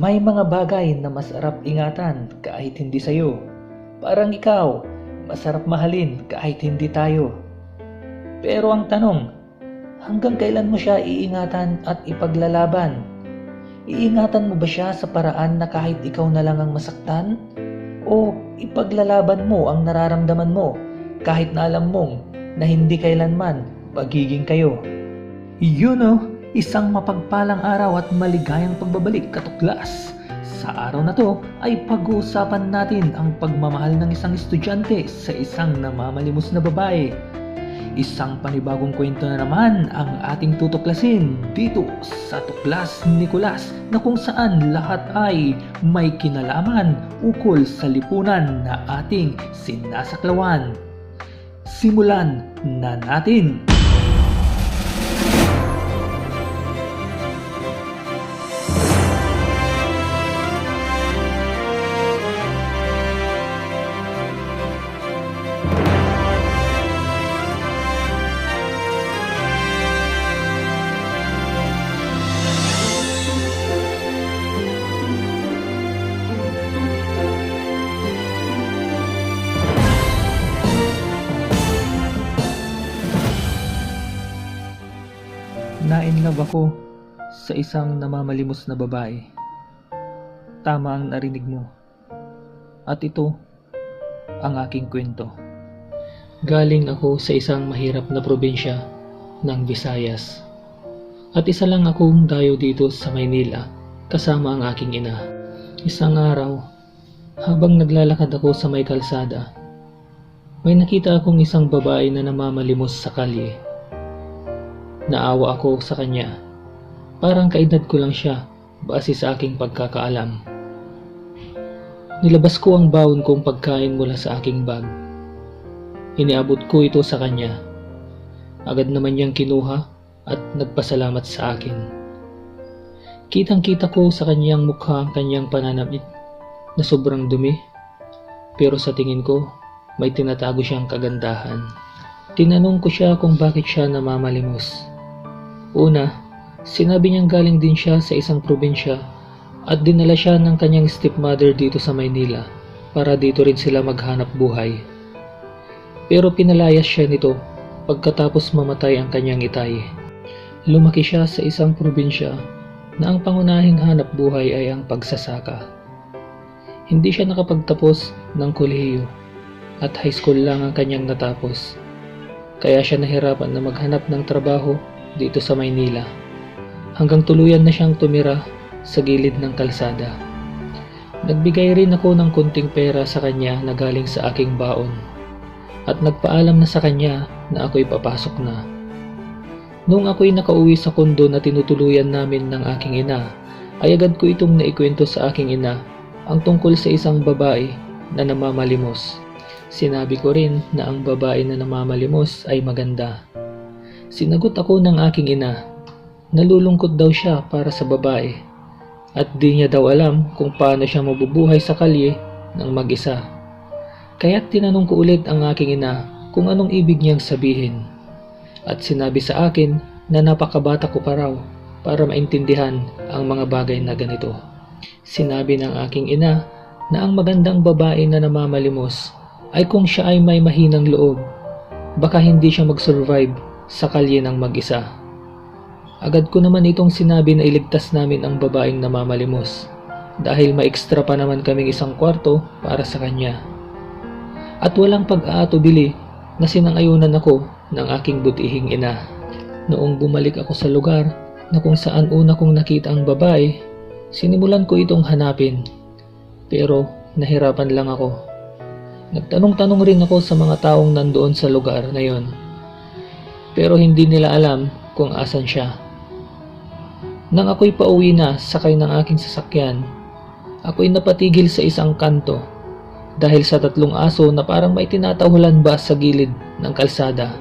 May mga bagay na masarap ingatan kahit hindi sa'yo. Parang ikaw, masarap mahalin kahit hindi tayo. Pero ang tanong, hanggang kailan mo siya iingatan at ipaglalaban? Iingatan mo ba siya sa paraan na kahit ikaw na lang ang masaktan? O ipaglalaban mo ang nararamdaman mo kahit na alam mong na hindi kailanman pagiging kayo? Yun o, isang mapagpalang araw at maligayang pagbabalik katuklas. Sa araw na to ay pag-uusapan natin ang pagmamahal ng isang estudyante sa isang namamalimos na babae. Isang panibagong kwento na naman ang ating tutuklasin dito sa Tuklas Nicolas na kung saan lahat ay may kinalaman ukol sa lipunan na ating sinasaklawan. Simulan na natin! Nainlove ako sa isang namamalimos na babae. Tama ang narinig mo. At ito ang aking kwento. Galing ako sa isang mahirap na probinsya ng Visayas. At isa lang akong dayo dito sa Maynila kasama ang aking ina. Isang araw, habang naglalakad ako sa may kalsada, may nakita akong isang babae na namamalimos sa kalye. Naawa ako sa kanya. Parang kaedad ko lang siya base sa aking pagkakaalam. Nilabas ko ang baon kong pagkain mula sa aking bag. Iniabot ko ito sa kanya. Agad naman niyang kinuha at nagpasalamat sa akin. Kitang kita ko sa kanyang mukha ang kanyang pananamit na sobrang dumi. Pero sa tingin ko, may tinatago siyang kagandahan. Tinanong ko siya kung bakit siya namamalimos. Una, sinabi niyang galing din siya sa isang probinsya at dinala siya ng kanyang stepmother dito sa Maynila para dito rin sila maghanap buhay. Pero pinalayas siya nito pagkatapos mamatay ang kanyang itay. Lumaki siya sa isang probinsya na ang pangunahing hanap buhay ay ang pagsasaka. Hindi siya nakapagtapos ng kolehiyo at high school lang ang kanyang natapos. Kaya siya nahirapan na maghanap ng trabaho dito sa Maynila hanggang tuluyan na siyang tumira sa gilid ng kalsada. Nagbigay rin ako ng kunting pera sa kanya na galing sa aking baon at nagpaalam na sa kanya na ako'y papasok na. Noong ako'y nakauwi sa kondo na tinutuluyan namin ng aking ina, ay agad ko itong naikwento sa aking ina ang tungkol sa isang babae na namamalimos. Sinabi ko rin na ang babae na namamalimos ay maganda. Sinagot ako ng aking ina. Nalulungkot daw siya para sa babae at di niya daw alam kung paano siya mabubuhay sa kalye ng mag-isa. Kaya't tinanong ko ulit ang aking ina kung anong ibig niyang sabihin. At sinabi sa akin na napakabata ko pa raw para maintindihan ang mga bagay na ganito. Sinabi ng aking ina na ang magandang babae na namamalimos ay kung siya ay may mahinang loob, baka hindi siya mag-survive sa kalye ng mag-isa. Agad ko naman itong sinabi na iligtas namin ang babaeng namamalimos dahil ma-extra pa naman kaming isang kwarto para sa kanya. At walang pag-aatubili na sinangayunan ako ng aking butihing ina. Noong bumalik ako sa lugar na kung saan una kong nakita ang babae, sinimulan ko itong hanapin. Pero nahirapan lang ako. Nagtanong-tanong rin ako sa mga taong nandoon sa lugar na yon. Pero hindi nila alam kung asan siya. Nang ako'y pauwi na sakay ng aking sasakyan, ako'y napatigil sa isang kanto dahil sa tatlong aso na parang may tinatahulan ba sa gilid ng kalsada.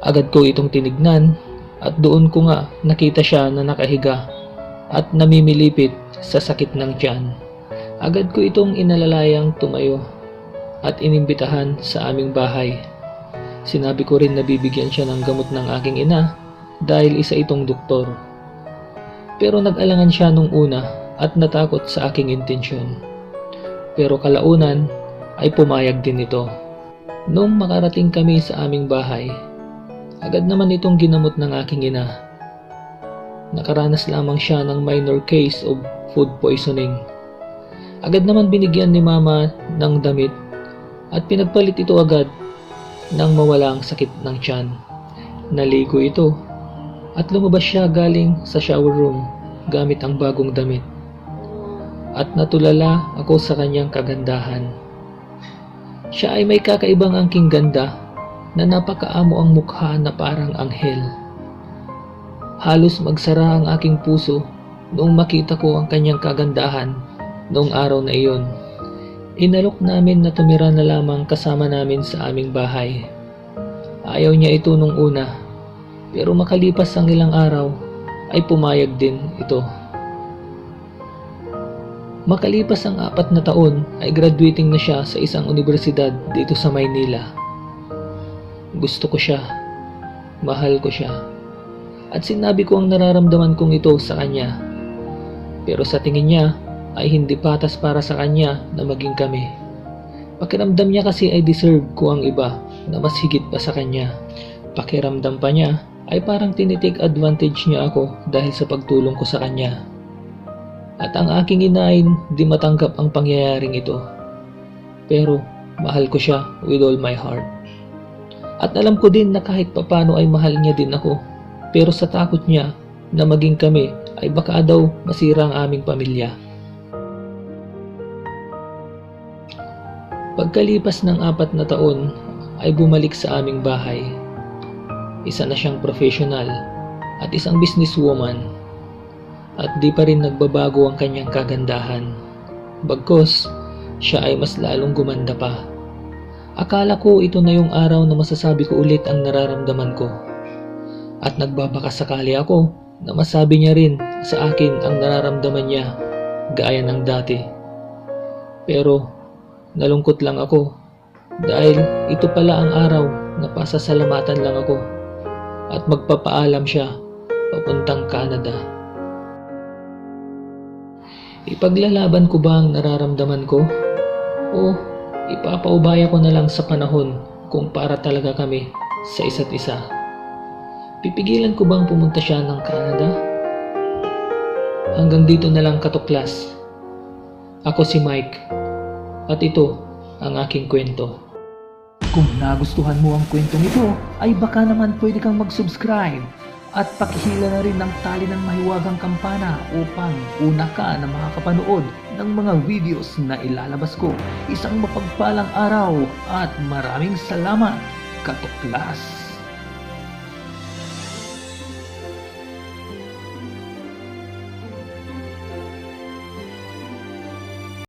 Agad ko itong tinignan at doon ko nga nakita siya na nakahiga at namimilipit sa sakit ng tiyan. Agad ko itong inalalayang tumayo at inimbitahan sa aming bahay. Sinabi ko rin na bibigyan siya ng gamot ng aking ina dahil isa itong doktor. Pero nag-alangan siya nung una at natakot sa aking intensyon. Pero kalaunan ay pumayag din ito. Nung makarating kami sa aming bahay, agad naman itong ginamot ng aking ina. Nakaranas lamang siya ng minor case of food poisoning. Agad naman binigyan ni mama ng damit at pinagpalit ito agad nang mawala ang sakit ng tiyan. Naligo ito at lumabas siya galing sa shower room gamit ang bagong damit. At natulala ako sa kanyang kagandahan. Siya ay may kakaibang angking ganda na napakaamo ang mukha na parang anghel. Halos magsara ang aking puso noong makita ko ang kanyang kagandahan noong araw na iyon. Inalok namin na tumira na lamang kasama namin sa aming bahay. Ayaw niya ito nung una, pero makalipas ang ilang araw ay pumayag din ito. Makalipas ang apat na taon ay graduating na siya sa isang universidad dito sa Maynila. Gusto ko siya. Mahal ko siya. At sinabi ko ang nararamdaman kong ito sa kanya. Pero sa tingin niya ay hindi patas para sa kanya na maging kami. Pakiramdam niya kasi ay deserve ko ang iba na mas higit pa sa kanya. Pakiramdam pa niya ay parang tinitake advantage niya ako dahil sa pagtulong ko sa kanya. At ang aking inain di matanggap ang pangyayaring ito. Pero mahal ko siya with all my heart. At alam ko din na kahit papano ay mahal niya din ako. Pero sa takot niya na maging kami ay baka daw masira ang aming pamilya. Pagkalipas ng apat na taon ay bumalik sa aming bahay. Isa na siyang professional at isang businesswoman at di pa rin nagbabago ang kanyang kagandahan. Bagkos, siya ay mas lalong gumanda pa. Akala ko ito na yung araw na masasabi ko ulit ang nararamdaman ko. At nagbabaka ako na masabi niya rin sa akin ang nararamdaman niya gaya ng dati. Pero nalungkot lang ako dahil ito pala ang araw na pasasalamatan lang ako at magpapaalam siya papuntang Canada. Ipaglalaban ko ba ang nararamdaman ko? O ipapaubaya ko na lang sa panahon kung para talaga kami sa isa't isa? Pipigilan ko bang pumunta siya ng Canada? Hanggang dito na lang katuklas. Ako si Mike at ito ang aking kwento. Kung nagustuhan mo ang kwentong ito, ay baka naman pwede kang mag-subscribe at pakihila na rin ng tali ng mahiwagang kampana upang una ka na makakapanood ng mga videos na ilalabas ko. Isang mapagpalang araw at maraming salamat, Katuklas!